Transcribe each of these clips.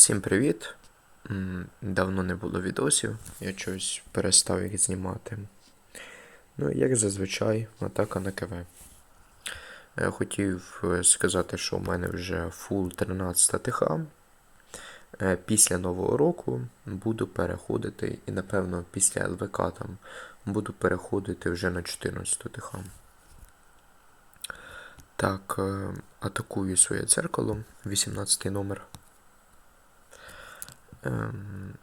Всім привіт! Давно не було відосів, я щось перестав їх знімати. Ну, як зазвичай, атака на КВ. Я хотів е, сказати, що у мене вже фул 13 ТХ. Е, Після Нового року буду переходити, і напевно після ЛВК там буду переходити вже на 14 ТХ. Так, е, атакую своє дзеркало, 18 номер. Ем,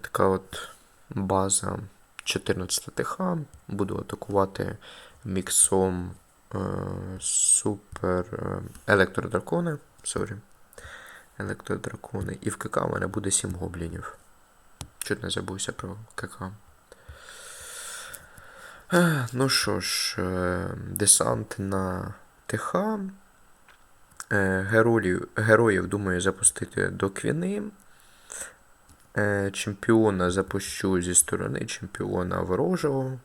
така от база 14 ТХ. Буду атакувати міксом е, супер е, електродракони. Сорі. Електродракони. І в КК у мене буде 7 гоблінів. Чуть не забувся про КК. Е, Ну що ж, десант на ТХ. Героїв, героїв думаю запустити до квіни. Е, Чемпіона запущу зі сторони чемпіона ворожого.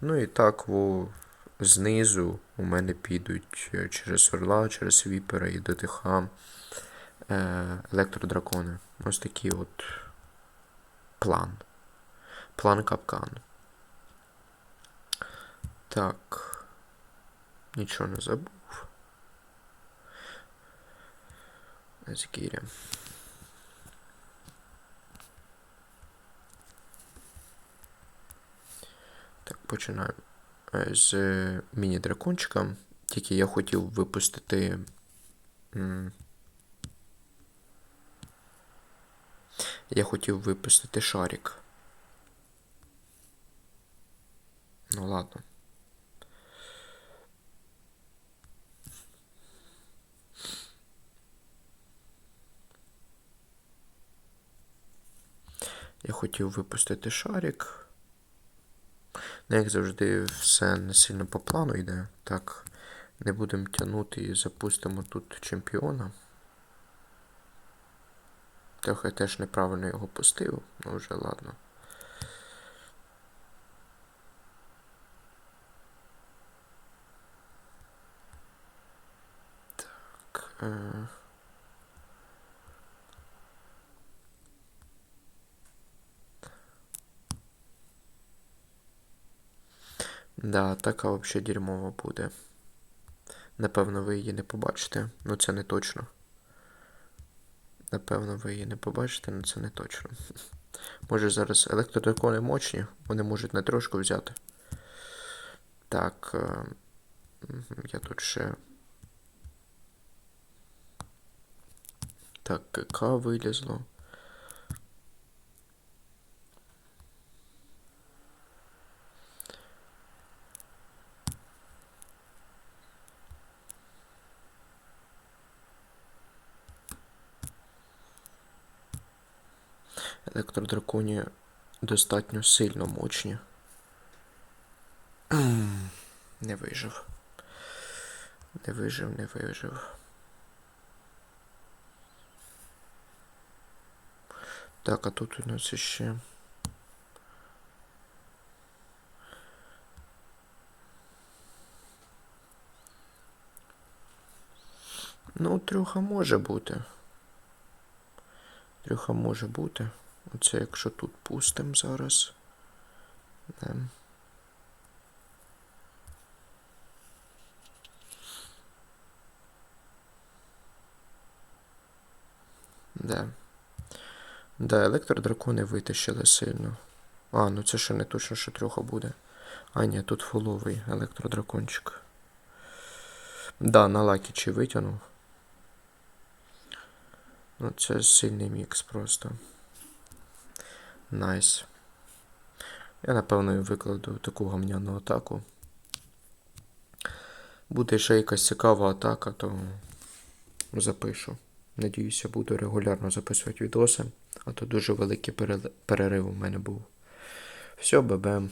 Ну і так во, знизу у мене підуть е, через орла, через віпера і ДТХ е, електродракони. Ось такий от план. План капкан. Так. Нічого не забув. Згіря. Починаємо Е, з міні-дракончика. Тільки я хотів випустити. Я хотів випустити шарик. Ну ладно. Я хотів випустити шарик. Ну, як завжди, все не сильно по плану йде. Так, не будемо тягнути і запустимо тут чемпіона. Трохи теж неправильно його пустив, ну вже ладно. Так. Е... Да, така взагалі дерьмова буде. Напевно, ви її не побачите, ну це не точно. Напевно, ви її не побачите, але це не точно. Може зараз електродракони мощні, вони можуть на трошку взяти. Так. е, Я тут ще. Так, КК вилізло. Електродраконі достатньо сильно мощні. Не вижив. Не вижив, не вижив. Так, а тут у нас іще. Ну, трьоха може бути. Трьоха може бути. Оце якщо тут пустим зараз. Да. Да. Да, електродракони витащили сильно. А, ну це ще не точно, що трьоха буде. А, ні, тут фуловий електродракончик. Да, на лакічі витягнув. Ну, це сильний мікс просто. Найс. Я напевно викладу таку гамняну атаку. Буде ще якась цікава атака, то запишу. Надіюся, буду регулярно записувати відоси, а то дуже великий перерив у мене був. Все, бебем.